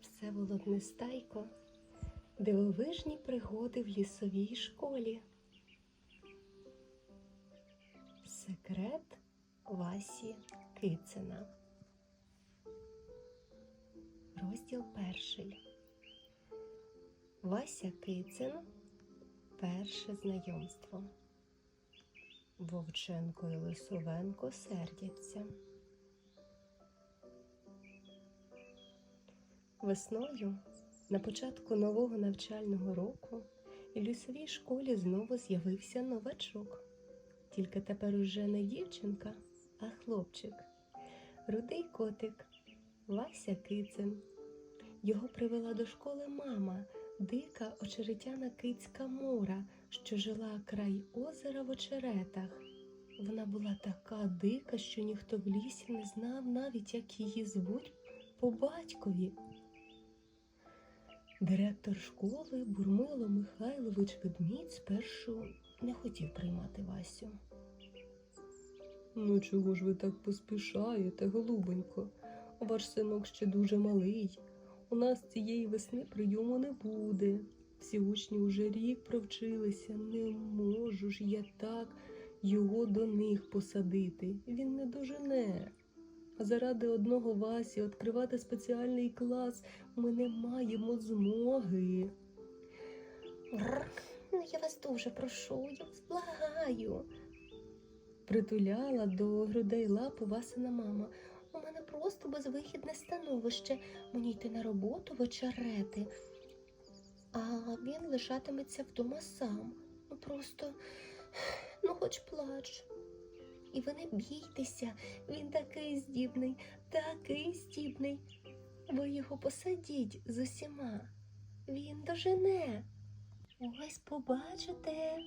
Всеволод Нестайко. Дивовижні пригоди в лісовій школі. Секрет Васі Кицина. Розділ перший. Вася Кицин. Перше знайомство. Вовченко і Лисовенко сердяться. Весною, на початку нового навчального року, в лісовій школі знову з'явився новачок. Тільки тепер уже не дівчинка, а хлопчик. Рудий котик Вася Кицин. Його привела до школи мама, дика очеретяна кицька Мура, що жила край озера в очеретах. Вона була така дика, що ніхто в лісі не знав навіть, як її звуть по батькові. Директор школи Бурмило Михайлович Ведмідь спершу не хотів приймати Васю. Ну, чого ж ви так поспішаєте, голубонько? Ваш синок ще дуже малий. У нас цієї весни прийому не буде. Всі учні уже рік провчилися. Не можу ж я так його до них посадити. Він не дожене. А заради одного Васі відкривати спеціальний клас ми не маємо змоги. Ну я вас дуже прошу, я вас благаю. Притуляла до грудей лапи Васина мама. У мене просто безвихідне становище. Мені йти на роботу в очерети, а він лишатиметься вдома сам. Ну просто, ну хоч плач. І ви не бійтеся, він такий здібний, такий здібний. Ви його посадіть з усіма. Він дожене. Ось побачите,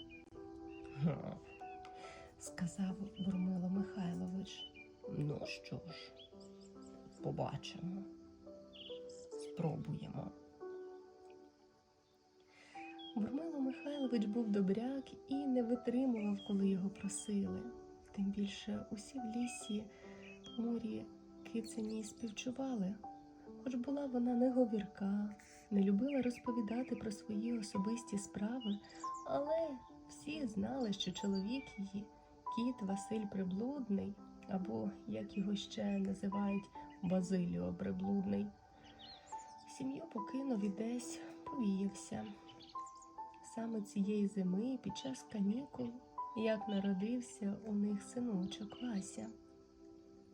сказав Бурмило Михайлович. Ну що ж, побачимо. Спробуємо. Бурмило Михайлович був добряк і не витримував, коли його просили. Тим більше усі в лісі морі кицині співчували. Хоч була вона не говірка, не любила розповідати про свої особисті справи, але всі знали, що чоловік її кіт Василь Приблудний, або, як його ще називають, Базиліо Приблудний. Сім'ю покинув і десь повіявся. Саме цієї зими під час канікул як народився у них синочок Вася.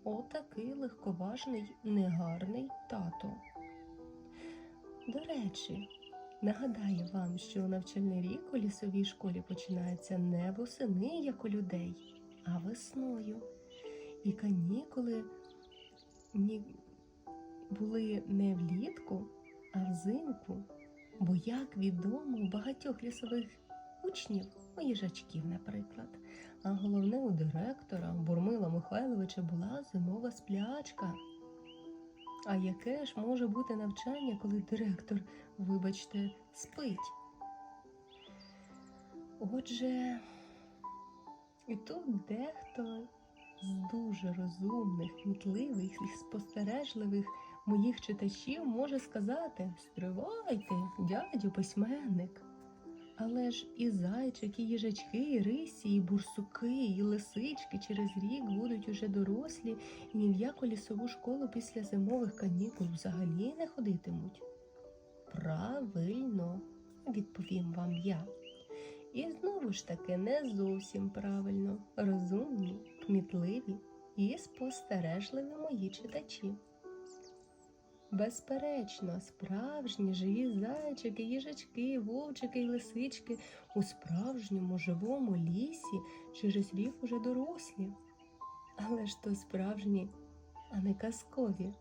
Отакий легковажний, негарний тато. До речі, нагадаю вам, що навчальний рік у лісовій школі починається не восени, як у людей, а весною. І канікули ні... були не влітку, а взимку. Бо, як відомо, у багатьох лісових учнів, у їжачків, наприклад, а головне у директора Бурмила Михайловича була зимова сплячка. А яке ж може бути навчання, коли директор, вибачте, спить? Отже, і тут дехто з дуже розумних, кмітливих і спостережливих моїх читачів може сказати: Стривайте, дядю письменник. Але ж і зайчики, і їжачки, і рисі, і бурсуки, і лисички через рік будуть уже дорослі і ні в яку лісову школу після зимових канікул взагалі не ходитимуть. Правильно, відповім вам я. І знову ж таки не зовсім правильно, розумні, кмітливі і спостережливі мої читачі. Безперечно, справжні живі зайчики, їжачки, вовчики й лисички у справжньому живому лісі через рік уже дорослі. Але ж то справжні, а не казкові.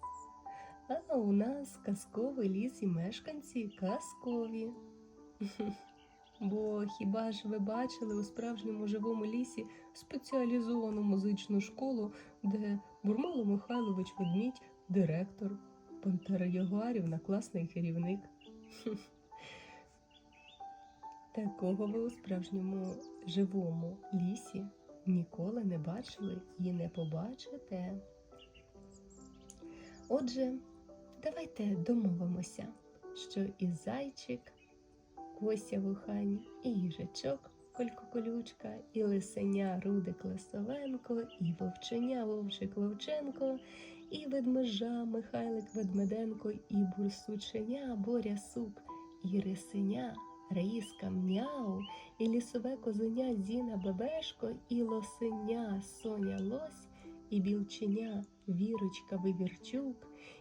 А у нас казковий ліс і мешканці казкові. Бо хіба ж ви бачили у справжньому живому лісі спеціалізовану музичну школу, де Бурмало Михайлович Ведмідь директор? Пантера Ягуарівна класний керівник. Такого ви у справжньому живому лісі ніколи не бачили і не побачите. Отже, давайте домовимося, що і зайчик, Кося Вухань, і їжачок Колько Колючка, і лисеня Рудик Лисовенко, і вовченя Вовчик Вовченко, і ведмежа Михайлик Ведмеденко, і бурсученя Боря Сук, і рисеня Раїска Мняу, і лісове козеня Зіна Бебешко, і лосеня Соня Лось, і білченя Вірочка Вивірчук,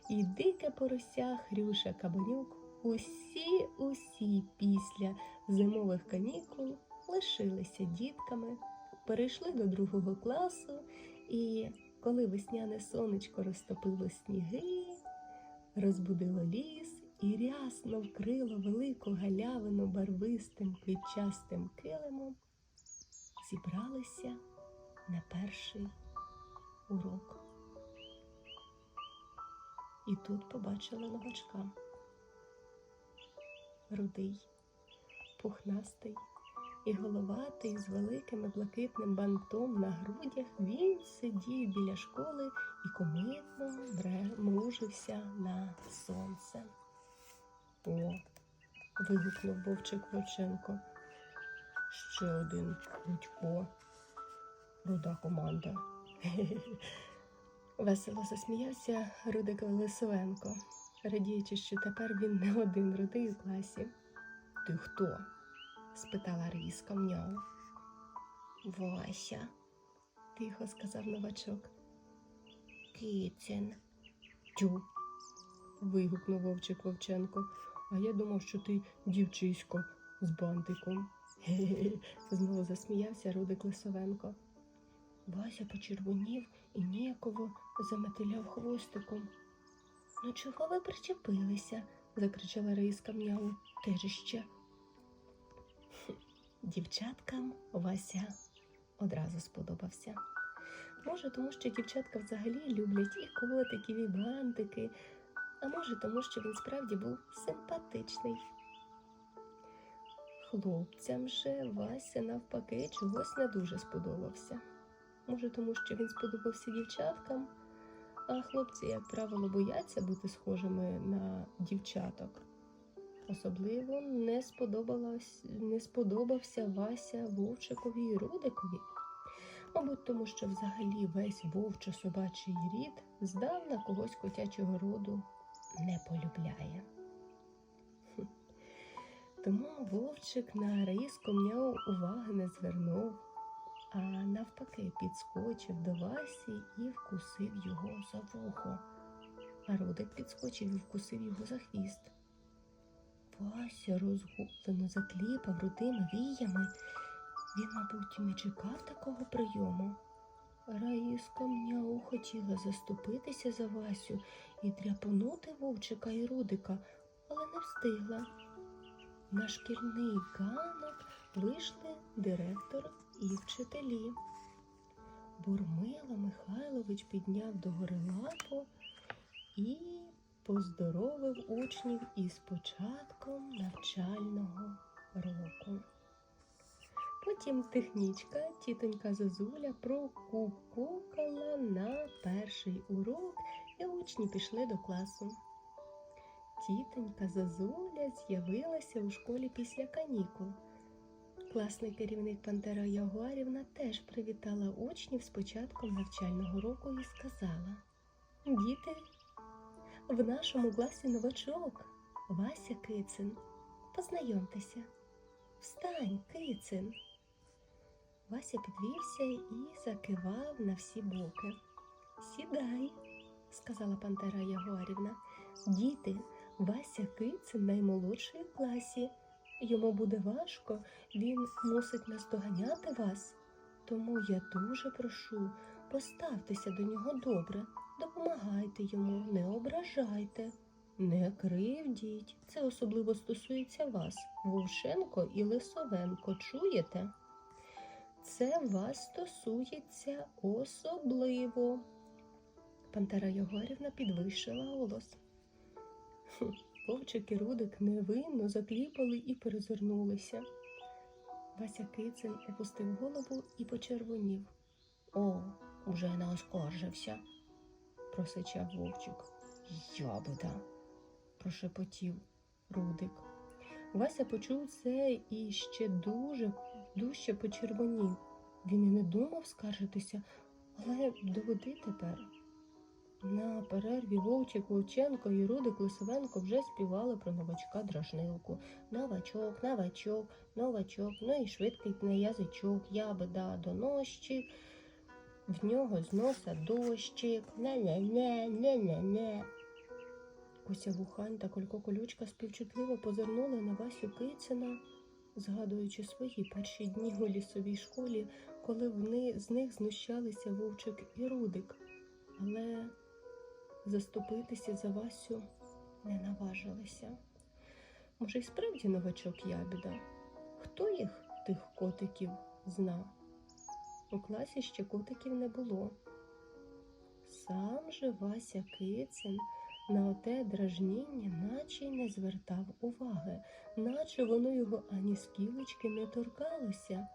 і дике порося Хрюша Кабанюк. Усі, усі після зимових канікул лишилися дітками, перейшли до другого класу, і коли весняне сонечко розтопило сніги, розбудило ліс і рясно вкрило велику галявину барвистим квітчастим килимом, зібралися на перший урок. І тут побачили новачка. Рудий, пухнастий і головатий з великим блакитним бантом на грудях, він сидів біля школи і комитно мружився на сонце. О, вигукнув вовчик Вовченко. Ще один Рудько. Руда команда. Весело засміявся Рудик Лисовенко, радіючи, що тепер він не один рудий у класі. Ти хто? спитала Ріска мняу. Вася, тихо сказав новачок. Кицин. Тю. вигукнув вовчик Вовченко. А я думав, що ти дівчисько з бантиком. Хе-хе, знову засміявся Рудик Лисовенко. Вася почервонів і ніяково заметиляв хвостиком. Ну чого ви причепилися? закричала Раїска м'яу. Теж іще. Дівчаткам Вася одразу сподобався. Може, тому що дівчатка взагалі люблять і котиків, і бантики, а може, тому що він справді був симпатичний. Хлопцям же Вася навпаки чогось не дуже сподобався. Може, тому що він сподобався дівчаткам, а хлопці, як правило, бояться бути схожими на дівчаток. Особливо не сподобалось, не сподобався Вася Вовчикові і Рудикові. Мабуть, тому що взагалі весь вовчо-собачий рід здавна когось котячого роду не полюбляє. Тому вовчик на Раїску м'яу уваги не звернув, а навпаки підскочив до Васі і вкусив його за вухо. А Рудик підскочив і вкусив його за хвіст. Вася розгублено закліпав рудими віями. Він, мабуть, не чекав такого прийому. Раїска мняу хотіла заступитися за Васю і тряпонути вовчика і рудика, але не встигла. На шкільний ганок вийшли директор і вчителі. Бурмило Михайлович підняв догори лапу і поздоровив учнів із початком навчального року. Потім технічка, тітонька Зозуля, прокукукала на перший урок, і учні пішли до класу. Тітонька Зозуля з'явилася у школі після канікул. Класний керівник Пантера Ягуарівна теж привітала учнів з початком навчального року і сказала: Діти, в нашому класі новачок Вася Кицин. Познайомтеся. Встань, Кицин. Вася підвівся і закивав на всі боки. Сідай, сказала Пантера Ягуарівна. Діти, Вася Кицин наймолодший в класі. Йому буде важко, він мусить наздоганяти вас. Тому я дуже прошу, поставтеся до нього добре, допомагайте йому, не ображайте, не кривдіть. Це особливо стосується вас, Вовшенко і Лисовенко. Чуєте? Це вас стосується особливо. Пантера Єгорівна підвищила голос. Вовчик і Рудик невинно закліпали і перезирнулися. Вася Кицин опустив голову і почервонів. О, уже не оскаржився, просичав вовчик. Ябода, прошепотів Рудик. Вася почув це і ще дуже дужче почервонів. Він і не думав скаржитися, але доведи тепер. На перерві Вовчик Вовченко і Рудик Лисовенко вже співали про новачка дражнилку. Новачок, новачок, новачок, ну і швидкий на язичок, ябеда донощик, в нього з носа дощик, не-не-не, не-не-не. Кося Вухань та Колько Колючка співчутливо позирнули на Васю Кицина, згадуючи свої перші дні у лісовій школі, коли вони, з них знущалися Вовчик і Рудик. Але заступитися за Васю не наважилися. Може, й справді новачок ябіда? Хто їх, тих котиків, зна? У класі ще котиків не було. Сам же Вася Кицин на оте дражніння наче й не звертав уваги, наче воно його ані скілечки не торкалося.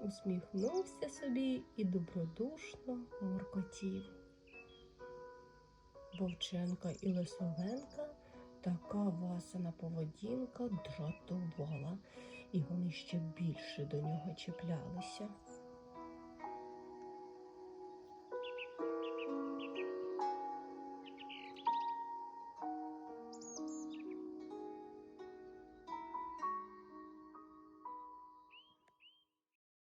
Усміхнувся собі і добродушно муркотів. Вовченка і Лисовенка така васана поведінка дратувала, і вони ще більше до нього чіплялися.